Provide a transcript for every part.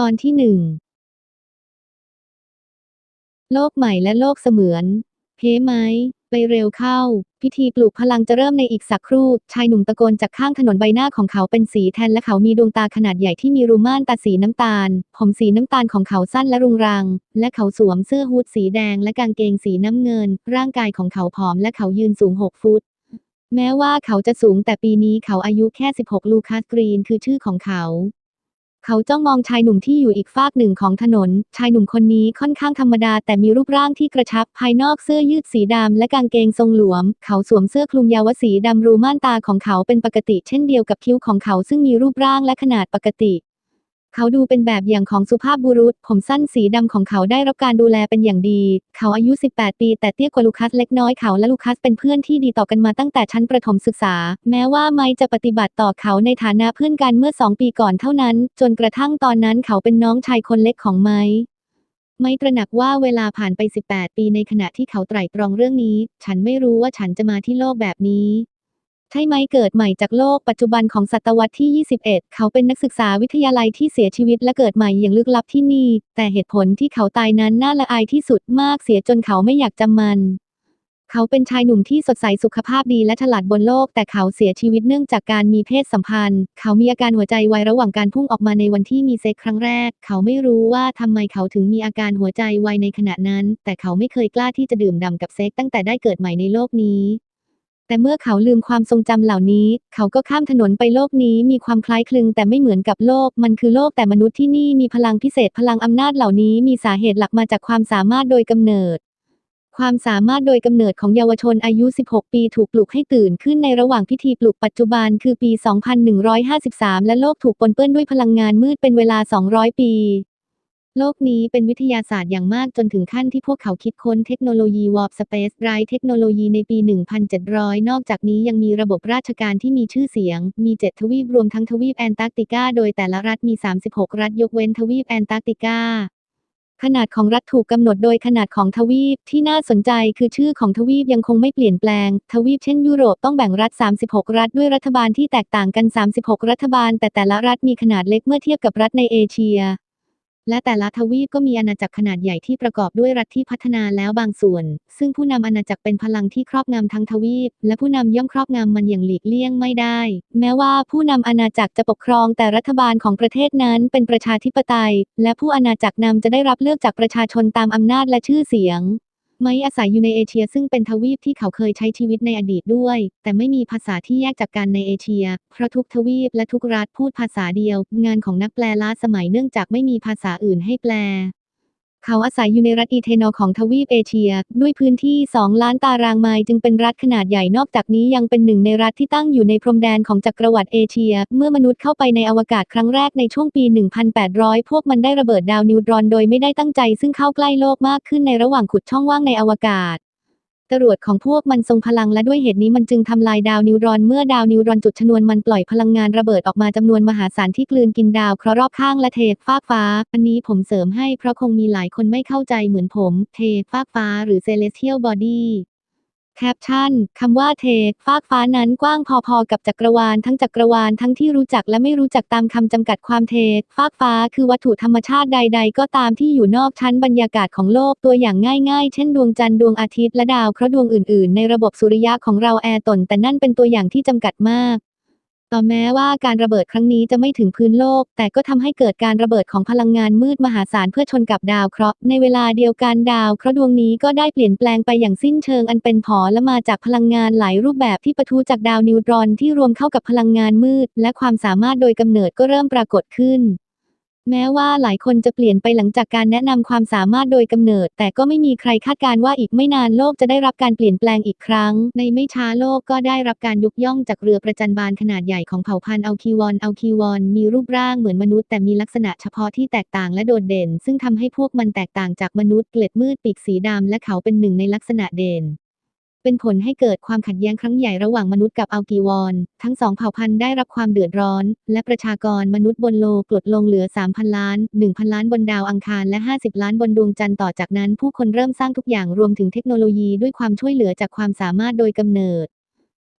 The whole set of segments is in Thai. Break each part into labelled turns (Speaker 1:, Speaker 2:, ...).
Speaker 1: ตอนที่หนึ่งโลกใหม่และโลกเสมือนเฮ้ไหมไปเร็วเข้า พิธีปลูกพลังจะเริ่มในอีกสักครู่ ชายหนุ่มตะโกนจากข้างถนนใบหน้าของเขาเป็นสีแทนและเขามีดวงตาขนาดใหญ่ที่มีรูม่านตาสีน้ำตาล ผมสีน้ำตาลของเขาสั้นและรุงรัง และเขาสวมเสื้อฮูดสีแดง และกางเกงสีน้ำเงิน ร่างกายของเขาผอมและเขายืนสูง6ฟุต แม้ว่าเขาจะสูงแต่ปีนี้เขาอายุแค่ 16 ลูคัสกรีนคือชื่อของเขา เขาจ้องมองชายหนุ่มที่อยู่อีกฟากหนึ่งของถนน ชายหนุ่มคนนี้ค่อนข้างธรรมดาแต่มีรูปร่างที่กระชับ ภายนอกเสื้อยืดสีดำและกางเกงทรงหลวม เขาสวมเสื้อคลุมยาวสีดำรูม่านตาของเขาเป็นปกติเช่นเดียวกับคิ้วของเขาซึ่งมีรูปร่างและขนาดปกติ เขาดูเป็นแบบอย่างของสุภาพบุรุษ ผมสั้นสีดำของเขาได้รับการดูแลเป็นอย่างดี เขาอายุ 18 ปี แต่เตี้ยกว่าลูคัสเล็กน้อยเขาและลูคัสเป็นเพื่อนที่ดีต่อกันมาตั้งแต่ชั้นประถมศึกษา แม้ว่าไมค์จะปฏิบัติต่อเขาในฐานะเพื่อนกันเมื่อสองปีก่อนเท่านั้น จนกระทั่งตอนนั้นเขาเป็นน้องชายคนเล็กของไมค์ไม่ตระหนักว่าเวลาผ่านไป 18 ปีในขณะที่เขาไตร่ตรองเรื่องนี้ ฉันไม่รู้ว่าฉันจะมาที่โลกแบบนี้ ใช่ไหมเกิดใหม่จากโลกปัจจุบันของศตวรรษที่ 21 เขาเป็นนักศึกษาวิทยาลัยที่เสียชีวิตและเกิดใหม่อย่างลึกลับที่นี่ แต่เหตุผลที่เขาตายนั้นน่าละอายที่สุดมากเสียจนเขาไม่อยากจำมัน เขาเป็นชายหนุ่มที่สดใสสุขภาพดีและฉลาดบนโลก แต่เขาเสียชีวิตเนื่องจากการมีเพศสัมพันธ์ เขามีอาการหัวใจวายระหว่างการพุ่งออกมาในวันที่มีเซ็กครั้งแรก เขาไม่รู้ว่าทำไมเขาถึงมีอาการหัวใจวายในขณะนั้น แต่เขาไม่เคยกล้าที่จะดื่มด่ำกับเซ็กตั้งแต่ได้เกิดใหม่ในโลกนี้ แต่เมื่อเขาลืมความทรงจำเหล่านี้ เขาก็ข้ามถนนไปโลกนี้มีความคล้ายคลึงแต่ไม่เหมือนกับโลก มันคือโลกแต่มนุษย์ที่นี่มีพลังพิเศษพลังอำนาจเหล่านี้มีสาเหตุหลักมาจากความสามารถโดยกำเนิดความสามารถโดยกำเนิดของเยาวชนอายุ 16 ปีถูกปลุกให้ตื่นขึ้นในระหว่างพิธีปลุกปัจจุบันคือปี 2153 และโลกถูกปนเปื้อนด้วยพลังงานมืดเป็นเวลา 200 ปี โลกนี้เป็นวิทยาศาสตร์อย่างมากจนถึงขั้นที่พวกเขาคิดค้นเทคโนโลยี Warp Space Drive เทคโนโลยีในปี 1700 นอกจากนี้ยังมีระบบราชการที่มีชื่อเสียง มี7ทวีปรวมทั้งทวีปแอนตาร์กติกา โดยแต่ละรัฐมี 36 รัฐยกเว้นทวีปแอนตาร์กติกา ขนาดของรัฐถูกกำหนดโดยขนาดของทวีปที่น่าสนใจคือชื่อของทวีปยังคงไม่เปลี่ยนแปลง ทวีปเช่นยุโรปต้องแบ่งรัฐ 36 รัฐด้วยรัฐบาลที่แตกต่างกัน 36 รัฐบาล แต่แต่ละรัฐมีขนาดเล็กเมื่อเทียบกับรัฐในเอเชีย และแต่ละทวีปก็มีอาณาจักรขนาดใหญ่ที่ประกอบด้วยรัฐที่พัฒนาแล้วบางส่วน ซึ่งผู้นำอาณาจักรเป็นพลังที่ครอบงำทั้งทวีป และผู้นำย่อมครอบงำมันอย่างหลีกเลี่ยงไม่ได้ แม้ว่าผู้นำอาณาจักรจะปกครองแต่รัฐบาลของประเทศนั้นเป็นประชาธิปไตย และผู้อาณาจักรนำจะได้รับเลือกจากประชาชนตามอำนาจและชื่อเสียง ไม้อาศัยอยู่ในเอเชียซึ่งเป็นทวีปที่เขาเคยใช้ชีวิตในอดีตด้วย แต่ไม่มีภาษาที่แยกจากกันในเอเชีย เพราะทุกทวีปและทุกรัฐพูดภาษาเดียว งานของนักแปลล้าสมัยเนื่องจากไม่มีภาษาอื่นให้แปล เขาอาศัยอยู่ในรัฐอีเทนอของทวีปเอเชีย ด้วยพื้นที่ 2 ล้านตารางไมล์จึงเป็นรัฐขนาดใหญ่นอกจากนี้ยังเป็นหนึ่งในรัฐที่ตั้งอยู่ในพรมแดนของจักรวรรดิเอเชีย เมื่อมนุษย์เข้าไปในอวกาศครั้งแรกในช่วงปี 1800 พวกมันได้ระเบิดดาวนิวตรอนโดยไม่ได้ตั้งใจซึ่งเข้าใกล้โลกมากขึ้นในระหว่างขุดช่องว่างในอวกาศ จรวดของพวกมันทรงพลังและด้วยเหตุนี้มันจึงทำลายดาวนิวตรอนเมื่อดาวนิวตรอนจุดชนวนมันปล่อยพลังงานระเบิดออกมาจำนวนมหาศาลที่กลืนกินดาวเคราะห์รอบข้างและเทฟากฟ้า อันนี้ผมเสริมให้เพราะคงมีหลายคนไม่เข้าใจเหมือนผม เทฟากฟ้าหรือเซเลสเทียลบอดี้ แคปชั่น คำว่าเทฟากฟ้านั้นกว้างพอๆ กับจักรวาลทั้งจักรวาลทั้งที่รู้จักและไม่รู้จักตามคำจำกัดความเทฟากฟ้าคือวัตถุธรรมชาติใด ๆ ก็ตามที่อยู่นอกชั้นบรรยากาศของโลกตัวอย่างง่ายๆ เช่นดวงจันทร์ดวงอาทิตย์และดาวเคราะห์ดวงอื่นๆ ในระบบสุริยะของเราแอร์ตนแต่นั่นเป็นตัวอย่างที่จำกัดมาก ต่อแม้ว่าการระเบิดครั้งนี้จะไม่ถึงพื้นโลก แต่ก็ทำให้เกิดการระเบิดของพลังงานมืดมหาศาลเพื่อชนกับดาวเคราะห์ในเวลาเดียวกันดาวเคราะห์ดวงนี้ก็ได้เปลี่ยนแปลงไปอย่างสิ้นเชิงอันเป็นผอและมาจากพลังงานหลายรูปแบบที่ปะทุจากดาวนิวตรอนที่รวมเข้ากับพลังงานมืด และความสามารถโดยกำเนิดก็เริ่มปรากฏขึ้น แม้ว่าหลายคนจะเปลี่ยนไปหลังจากการแนะนำความสามารถโดยกำเนิด แต่ก็ไม่มีใครคาดการณ์ว่าอีกไม่นานโลกจะได้รับการเปลี่ยนแปลงอีกครั้ง ในไม่ช้าโลกก็ได้รับการยกย่องจากเรือประจันบานขนาดใหญ่ของเผ่าพันธุ์อัลคิวอนอัลคิวอนมีรูปร่างเหมือนมนุษย์แต่มีลักษณะเฉพาะที่แตกต่างและโดดเด่น ซึ่งทำให้พวกมันแตกต่างจากมนุษย์เกล็ดมืดปีกสีดำและเขาเป็นหนึ่งในลักษณะเด่น เป็นผลให้เกิดความขัดแย้งครั้งใหญ่ระหว่างมนุษย์กับอัลกีวอน ทั้งสองเผ่าพันธุ์ได้รับความเดือดร้อน และประชากรมนุษย์บนโลกลดลงเหลือ 3,000 ล้าน 1,000 ล้านบนดาวอังคารและ 50 ล้านบนดวงจันทร์ต่อจากนั้นผู้คนเริ่มสร้างทุกอย่างรวมถึงเทคโนโลยีด้วยความช่วยเหลือจากความสามารถโดยกำเนิด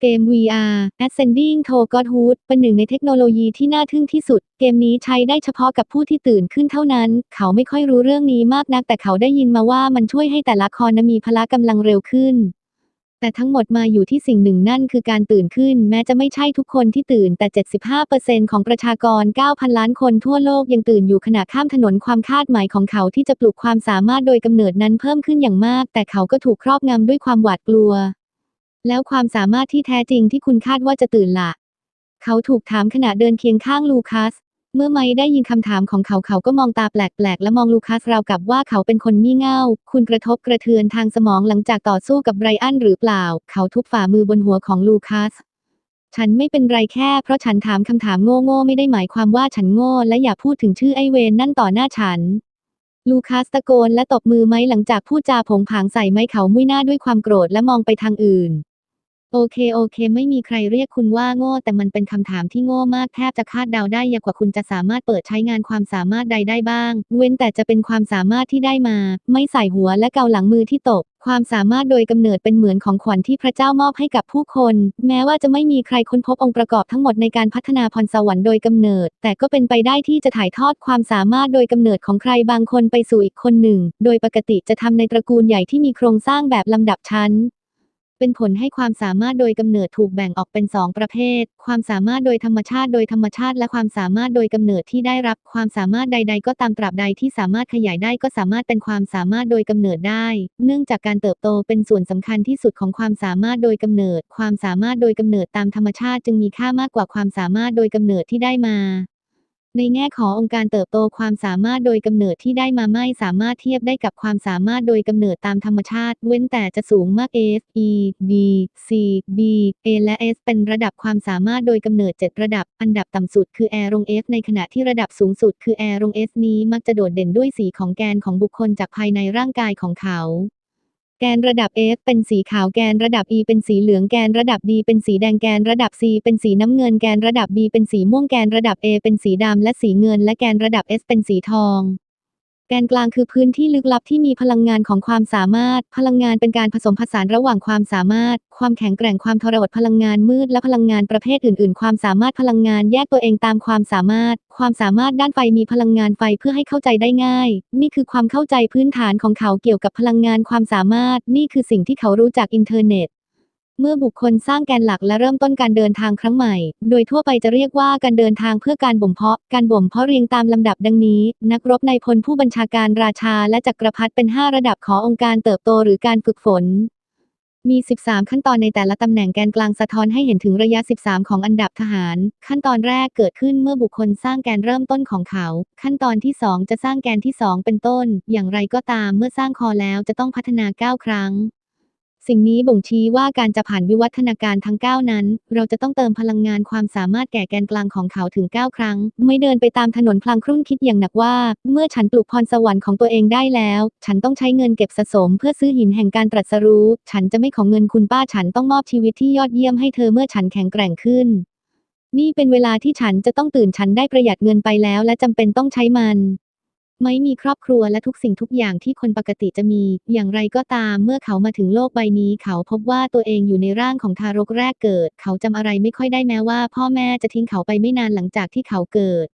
Speaker 1: เกม VR Ascending to Godhood เป็นหนึ่งในเทคโนโลยีที่น่าทึ่งที่สุด เกมนี้ใช้ได้เฉพาะกับผู้ที่ตื่นขึ้นเท่านั้น เขาไม่ค่อยรู้เรื่องนี้มากนักแต่เขาได้ยินมาว่ามันช่วยให้แต่ละคอนมีพละกำลังเร็วขึ้น แต่ทั้งหมดมาอยู่ที่สิ่งหนึ่งนั่นคือการตื่นขึ้น แม้จะไม่ใช่ทุกคนที่ตื่นแต่ 75%ของประชากร 9,000 ล้านคนทั่วโลกยังตื่นอยู่ขณะข้ามถนนความคาดหมายของเขาที่จะปลุกความสามารถโดยกำเนิดนั้นเพิ่มขึ้นอย่างมาก แต่เขาก็ถูกครอบงำด้วยความหวาดกลัว แล้วความสามารถที่แท้จริงที่คุณคาดว่าจะตื่นละเขาถูกถามขณะเดินเคียงข้างลูคัส เมื่อไมค์ได้ยินคำถามของเขาเขาก็มองตาแปลกๆ และมองลูคัสราวกับว่าเขาเป็นคนงี่เง่า คุณกระทบกระเทือนทางสมองหลังจากต่อสู้กับไบรอันหรือเปล่า เขาทุบฝ่ามือบนหัวของลูคัส ฉันไม่เป็นไรแค่เพราะฉันถามคำถามโง่ๆไม่ได้หมายความว่าฉันโง่และอย่าพูดถึงชื่อไอเวนนั่นต่อหน้าฉัน ลูคัสตะโกนและตบมือไม้หลังจากพูดจาผงผางใส่ไม้เขามุ้ยหน้าด้วยความโกรธและมองไปทางอื่น โอเคโอเค ไม่มีใครเรียกคุณว่าโง่ แต่มันเป็นคำถามที่โง่มากแทบจะคาดเดาได้ยากกว่าคุณจะสามารถเปิดใช้งานความสามารถใดได้บ้าง เว้นแต่จะเป็นความสามารถที่ได้มา ไม่ใส่หัวและเกาหลังมือที่ตก ความสามารถโดยกำเนิดเป็นเหมือนของขวัญที่พระเจ้ามอบให้กับผู้คน แม้ว่าจะไม่มีใครค้นพบองค์ประกอบทั้งหมดในการพัฒนาพรสวรรค์โดยกำเนิด แต่ก็เป็นไปได้ที่จะถ่ายทอดความสามารถโดยกำเนิดของใครบางคนไปสู่อีกคนหนึ่ง โดยปกติจะทำในตระกูลใหญ่ที่มีโครงสร้างแบบลำดับชั้น เป็นผลให้ความสามารถโดยกำเนิดถูกแบ่งออกเป็น2ประเภท ความสามารถโดยธรรมชาติโดยธรรมชาติและความสามารถโดยกำเนิดที่ได้รับความสามารถใด ๆ ก็ตามตราบใดที่สามารถขยายได้ก็สามารถเป็นความสามารถโดยกำเนิดได้ เนื่องจากการเติบโตเป็นส่วนสำคัญที่สุดของความสามารถโดยกำเนิด ความสามารถโดยกำเนิดตามธรรมชาติจึงมีค่ามากกว่าความสามารถโดยกำเนิดที่ได้มา ในแง่ขององค์การเติบโตความสามารถโดยกำเนิดที่ได้มาไม่สามารถเทียบได้กับความสามารถโดยกำเนิดตามธรรมชาติ เว้นแต่จะสูงมาก F E B C B A และ S เป็นระดับความสามารถโดยกำเนิด 7 ระดับ อันดับต่ำสุดคือ A ลง F ในขณะที่ระดับสูงสุดคือ A ลง S นี้มักจะโดดเด่นด้วยสีของแกนของบุคคลจากภายในร่างกายของเขา แกนระดับ F เป็นสีขาวแกนระดับ E เป็นสีเหลืองแกนระดับ D เป็นสีแดงแกนระดับ C เป็นสีน้ำเงินแกนระดับ B เป็นสีม่วงแกนระดับ A เป็นสีดำและสีเงิน และแกนระดับ S เป็นสีทอง แกนกลางคือพื้นที่ลึกลับที่มีพลังงานของความสามารถ พลังงานเป็นการผสมผสานระหว่างความสามารถ ความแข็งแกร่งความทรหดพลังงานมืดและพลังงานประเภทอื่น ๆ ความสามารถพลังงานแยกตัวเองตามความสามารถ ความสามารถด้านไฟมีพลังงานไฟเพื่อให้เข้าใจได้ง่าย นี่คือความเข้าใจพื้นฐานของเขาเกี่ยวกับพลังงานความสามารถ นี่คือสิ่งที่เขารู้จากอินเทอร์เน็ต เมื่อบุคคลสร้างแกนหลักและเริ่มต้นการเดินทางครั้งใหม่ โดยทั่วไปจะเรียกว่าการเดินทางเพื่อการบ่มเพาะ การบ่มเพาะเรียงตามลำดับดังนี้ นักรบในพลผู้บัญชาการราชาและจักรพรรดิเป็น 5 ระดับขององค์การเติบโตหรือการฝึกฝน มี 13 ขั้นตอนในแต่ละตำแหน่งแกนกลางสะท้อนให้เห็นถึงระยะ 13 ของอันดับทหาร ขั้นตอนแรกเกิดขึ้นเมื่อบุคคลสร้างแกนเริ่มต้นของเขา ขั้นตอนที่ 2 จะสร้างแกนที่ 2 เป็นต้น อย่างไรก็ตามเมื่อสร้างคอแล้วจะต้องพัฒนา 9 ครั้ง สิ่งนี้บ่งชี้ว่าการจะผ่านวิวัฒนาการทั้ง 9 นั้น เราจะต้องเติมพลังงานความสามารถแก่แกนกลางของเขาถึง 9 ครั้ง ไม่เดินไปตามถนนพลางครุ่นคิดอย่างหนักว่า เมื่อฉันปลูกพรสวรรค์ของตัวเองได้แล้ว ฉันต้องใช้เงินเก็บสะสม เพื่อซื้อหินแห่งการตรัสรู้ ฉันจะไม่ขอเงินคุณป้าฉันต้องมอบชีวิตที่ยอดเยี่ยมให้เธอเมื่อฉันแข็งแกร่งขึ้นนี่เป็นเวลาที่ฉันจะต้องตื่นฉันได้ประหยัดเงินไปแล้วและจำเป็นต้องใช้มัน ไม่มีครอบครัวและทุกสิ่งทุกอย่างที่คนปกติจะมี อย่างไรก็ตามเมื่อเขามาถึงโลกใบนี้ เขาพบว่าตัวเองอยู่ในร่างของทารกแรกเกิด เขาจำอะไรไม่ค่อยได้แม้ว่า พ่อแม่จะทิ้งเขาไปไม่นานหลังจากที่เขาเกิด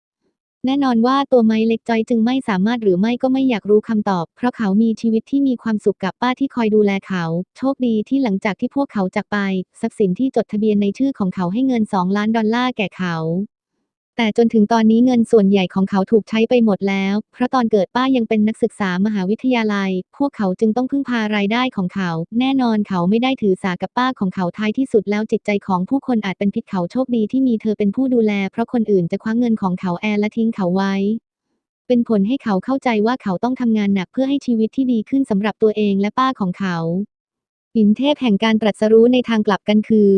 Speaker 1: แน่นอนว่าตัวไม้เล็กจอยจึงไม่สามารถหรือไม่ก็ไม่อยากรู้คำตอบ เพราะเขามีชีวิตที่มีความสุขกับป้าที่คอยดูแลเขา โชคดีที่หลังจากที่พวกเขาจากไป ทรัพย์สินที่จดทะเบียนในชื่อของเขาให้เงิน2ล้านดอลลาร์แก่เขา แต่จนถึงตอนนี้เงินส่วนใหญ่ของเขาถูกใช้ไปหมดแล้ว เพราะตอนเกิดป้ายังเป็นนักศึกษามหาวิทยาลัย พวกเขาจึงต้องพึ่งพารายได้ของเขา แน่นอนเขาไม่ได้ถือสากับป้าของเขาท้ายที่สุดแล้วจิตใจของผู้คนอาจเป็นพิษเขาโชคดีที่มีเธอเป็นผู้ดูแล เพราะคนอื่นจะคว้าเงินของเขาแอร์และทิ้งเขาไว้ เป็นผลให้เขาเข้าใจว่าเขาต้องทำงานหนักเพื่อให้ชีวิตที่ดีขึ้นสำหรับตัวเองและป้าของเขาหินเทพแห่งการตรัสรู้ในทางกลับกันคือ